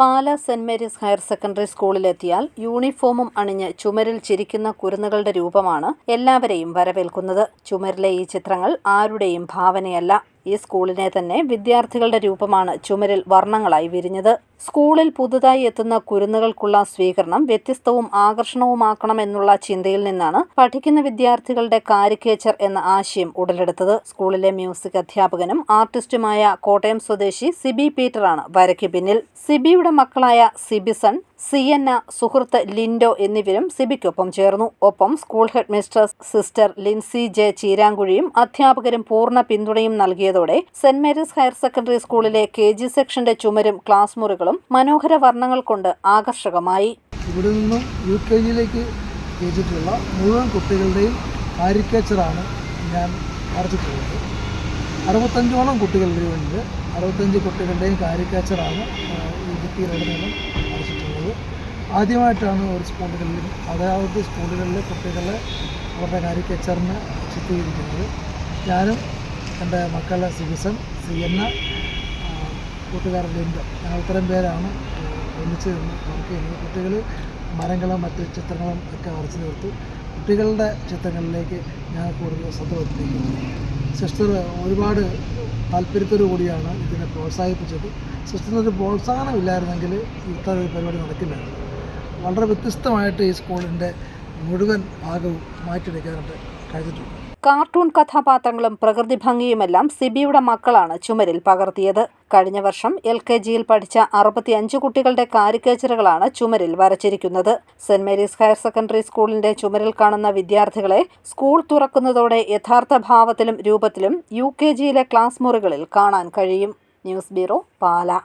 Pala saint Mary's higher secondary സ്കൂളിലെത്തിയാൽ യൂണിഫോമും അണിഞ്ഞ് ചുമരിൽ ചിരിക്കുന്ന കുരുന്നുകളുടെ രൂപമാണ് എല്ലാവരെയും വരവേൽക്കുന്നത്. ചുമരിലെ ഈ ചിത്രങ്ങൾ ആരുടെയും ഭാവനയല്ല. ഈ സ്കൂളിനെ തന്നെ വിദ്യാർത്ഥികളുടെ രൂപമാണ് ചുമരിൽ വർണങ്ങളായി വിരിഞ്ഞത്. സ്കൂളിൽ പുതുതായി എത്തുന്ന കുരുന്നുകൾക്കുള്ള സ്വീകരണം വ്യത്യസ്തവും ആകർഷണവുമാക്കണമെന്നുള്ള ചിന്തയിൽ നിന്നാണ് പഠിക്കുന്ന വിദ്യാർത്ഥികളുടെ കാരിക്കേച്ചർ എന്ന ആശയം ഉടലെടുത്തത്. സ്കൂളിലെ മ്യൂസിക് അധ്യാപകനും ആർട്ടിസ്റ്റുമായ കോട്ടയം സ്വദേശി സിബി പീറ്ററാണ് വരയ്ക്ക് പിന്നിൽ. സിബിയുടെ മക്കളായ സിബിസൺ സിയന്ന സുഹൃത്ത് ലിൻഡോ എന്നിവരും സിബിക്കൊപ്പം ചേർന്നു. ഒപ്പം school head mistress sister Lincy J ചീരാങ്കുഴിയും അധ്യാപകരും പൂർണ പിന്തുണയും നൽകിയതോടെ സെന്റ് മേരീസ് ഹയർ സെക്കൻഡറി സ്കൂളിലെ കെ ജി സെക്ഷന്റെ ചുമരും ക്ലാസ് മുറികളും മനോഹര വർണങ്ങൾ കൊണ്ട് ആകർഷകമായി. ഇവിടെ നിന്നും യു കെ ജിയിലേക്ക് എത്തിയിട്ടുള്ള മുഴുവൻ കുട്ടികളുടെയും കാരിക്കേച്ചറാണ് ഞാൻ വരച്ചിട്ടുള്ളത്. അറുപത്തഞ്ചോളം കുട്ടികളുടെ ഉണ്ട്. അറുപത്തഞ്ച് കുട്ടികളുടെയും കാരിക്കേച്ചറാണ് വരച്ചിട്ടുള്ളത് ആദ്യമായിട്ടാണ് ഒരു സ്കൂളുകളിലും അതായത് സ്കൂളുകളിലെ കുട്ടികളെ അവരുടെ കാരിക്കേച്ചറിന് ചിത്രീകരിക്കുന്നത് ഞാനും എന്റെ മക്കളെ സി എൻ കൂട്ടുകാരൻ ഉണ്ട് ഞങ്ങൾ ഇത്രയും പേരാണ് ഒന്നിച്ച് നിന്ന് വർക്ക് ചെയ്യുന്നത്. കുട്ടികൾ മരങ്ങളും മറ്റ് ചിത്രങ്ങളും ഒക്കെ വരച്ച് തീർത്തു. കുട്ടികളുടെ ചിത്രങ്ങളിലേക്ക് ഞാൻ കൂടുതൽ ശ്രദ്ധ പതിപ്പിക്കുന്നത് സിസ്റ്റർ ഒരുപാട് താല്പര്യത്തോടു കൂടിയാണ് ഇതിനെ പ്രോത്സാഹിപ്പിച്ചത്. സിസ്റ്ററിനൊരു പ്രോത്സാഹനമില്ലായിരുന്നെങ്കിൽ ഇത്ര ഒരു പരിപാടി നടക്കില്ലായിരുന്നു. വളരെ വ്യത്യസ്തമായിട്ട് ഈ സ്കൂളിന്റെ മുഴുവൻ ഭാഗവും മാറ്റിയെടുക്കാനായിട്ട് കഴിഞ്ഞിട്ടുണ്ട്. കാർട്ടൂൺ കഥാപാത്രങ്ങളും പ്രകൃതി ഭംഗിയുമെല്ലാം സിബിയുടെ മക്കളാണ് ചുമരിൽ പകർത്തിയത്. കഴിഞ്ഞ വർഷം എൽ കെ ജിയിൽ പഠിച്ച അറുപത്തിയഞ്ച് കുട്ടികളുടെ കാരിക്കേച്ചറുകളാണ് ചുമരിൽ വരച്ചിരിക്കുന്നത്. സെന്റ് മേരീസ് ഹയർ സെക്കൻഡറി സ്കൂളിന്റെ ചുമരിൽ കാണുന്ന വിദ്യാർത്ഥികളെ സ്കൂൾ തുറക്കുന്നതോടെ യഥാർത്ഥ ഭാവത്തിലും രൂപത്തിലും യു കെ ജിയിലെ ക്ലാസ് മുറികളിൽ കാണാൻ കഴിയും. News bureau Pala.